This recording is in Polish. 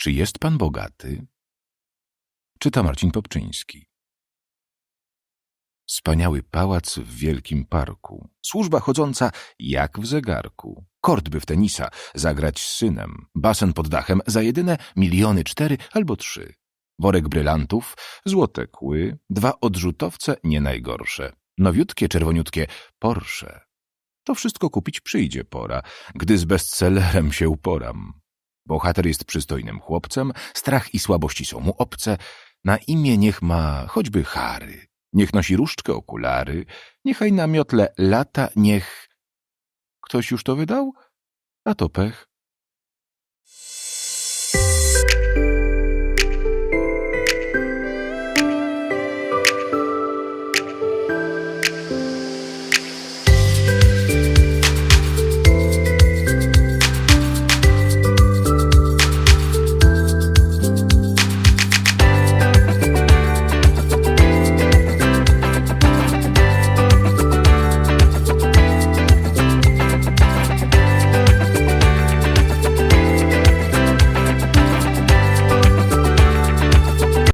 Czy jest pan bogaty? Czyta Marcin Popczyński. Wspaniały pałac w wielkim parku. Służba chodząca jak w zegarku. Kort by w tenisa, zagrać z synem. Basen pod dachem za jedyne miliony cztery albo trzy. Worek brylantów, złote kły, dwa odrzutowce nie najgorsze. Nowiutkie, czerwoniutkie Porsche. To wszystko kupić przyjdzie pora, gdy z bestsellerem się uporam. Bohater jest przystojnym chłopcem, strach i słabości są mu obce, na imię niech ma choćby Harry, niech nosi różdżkę, okulary, niechaj na miotle lata, niech... Ktoś już to wydał? A to pech.